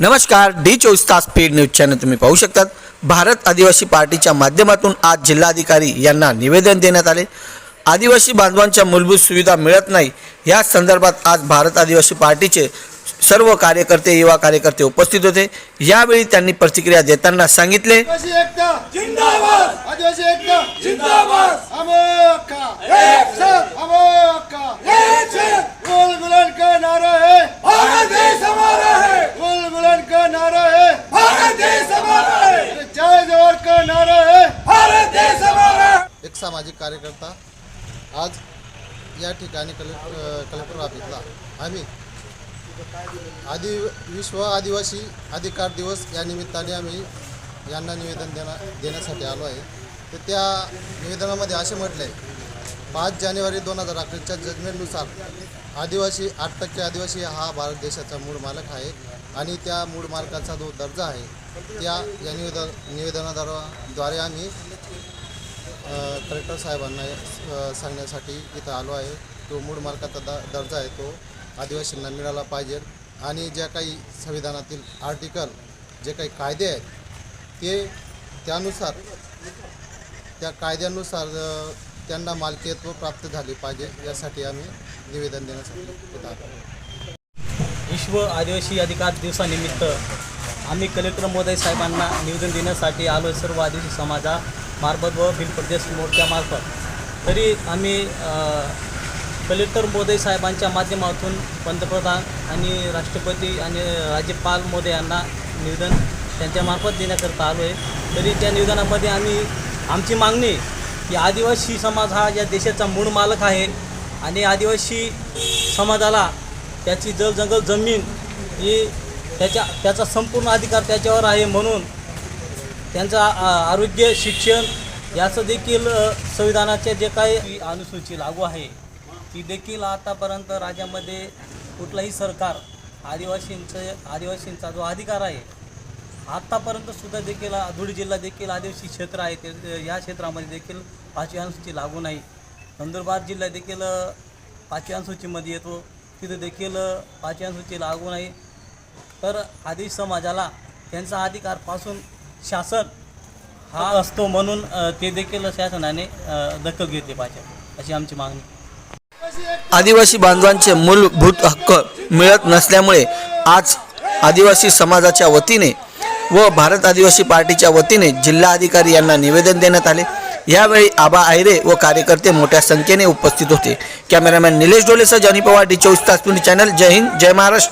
नमस्कार डी चोवीस तास पेड न्यूज चॅनल तुम्ही पाहू शकतात. भारत आदिवासी पार्टीच्या माध्यमातून आज जिल्हाधिकारी यांना निवेदन देण्यात आले. आदिवासी बांधवांच्या मूलभूत सुविधा मिळत नाही. या संदर्भात आज भारत आदिवासी पार्टीचे सर्व कार्यकर्ते युवा कार्यकर्ते उपस्थित होते. यावेळी त्यांनी प्रतिक्रिया देताना सांगितले. आदिवासी एकता जिंदाबाद आदिवासी एकता जिंदाबाद हमें हक्का एक साथ हमें हक्का एक साथ गुल गुलन का नारा है भारत देश हमारा है गुल गुलन का नारा है भारत देश हमारा है जय जवाहर का नारा है भारत देश हमारा है एक सामाजिक कार्यकर्ता आज या ठिकाणी कले कलेक्टर ऑफिसला आम्ही आदि विश्व आदिवासी अधिकार दिवस या निमित्ताने आम्ही यांना निवेदन देणा देण्यासाठी आलो आहे. तर त्या निवेदनामध्ये असे म्हटले आहे पाच जानेवारी दोन हजार अकराच्या जजमेंटनुसार आदिवासी आठ टक्के आदिवासी हा भारत देशाचा मूळ मालक आहे आणि त्या मूळ मालकाचा जो दर्जा आहे त्या या निवेदन निवेदनाद्वारे आम्ही कलेक्टर साहेबांना सांगण्यासाठी इथं आलो आहे. तो मूळ मालकाचा द दर्जा आहे तो. आदिवासींना मिळाला पाहिजे. आणि ज्या काही संविधानातील आर्टिकल जे काही कायदे आहेत ते त्यानुसार त्या कायद्यानुसार त्यांना मालकीत्व प्राप्त झाले पाहिजे यासाठी आम्ही निवेदन देण्यासाठी विश्व आदिवासी अधिकार दिवसानिमित्त आम्ही कलेक्टर महोदय साहेबांना निवेदन देण्यासाठी आलो सर्व आदिवासी मार्फत व भिल प्रदेश मोर्चामार्फत तरी आम्ही कलेक्टर महोदय साहेबांच्या माध्यमातून पंतप्रधान आणि राष्ट्रपती आणि राज्यपाल महोदय यांना निवेदन त्यांच्यामार्फत देण्याकरता आलो आहे तरी त्या निवेदनामध्ये आम्ही आमची मागणी की आदिवासी समाज हा या देशाचा मूळ मालक आहे आणि आदिवासी समाजाला त्याची जल जंगल जमीन ही त्याच्या त्याचा संपूर्ण अधिकार त्याच्यावर आहे म्हणून त्यांचा आ, आरोग्य शिक्षण याचं देखील संविधानाच्या संविधानाचे जे काही अनुसूची लागू आहे ती देखील आतापर्यंत राज्यामध्ये कुठलाही सरकार आदिवासींचं आदिवासींचा जो अधिकार आहे आत्तापर्यंत सुद्धा देखील धुळे जिल्हा देखील आदिवासी क्षेत्र आहे ते या क्षेत्रामध्ये देखील पाचवी अनुसूची लागू नाही. नंदुरबार जिल्हा देखील पाचवी अनुसूचीमध्ये येतो तिथं देखील पाचवी अनुसूची लागू नाही. तर आदिवासी समाजाला त्यांचा अधिकारपासून शासन हा असतो म्हणून ते देखील शासनाने दखल घेतली पाहिजे अशी आमची मागणी. आदिवासी बांधवांचे मूलभूत हक्क मिळत नसल्यामुळे आज आदिवासी समाजाच्या वतीने व भारत आदिवासी पार्टीच्या वतीने जिल्हाधिकारी यांना निवेदन देण्यात आले. यावेळी आबा आयरे व कार्यकर्ते मोठ्या संख्येने उपस्थित होते. कॅमेरामॅन निलेश डोलेसह जॉनी पवार डी चोवीस तास चॅनल. जय हिंद जय महाराष्ट्र.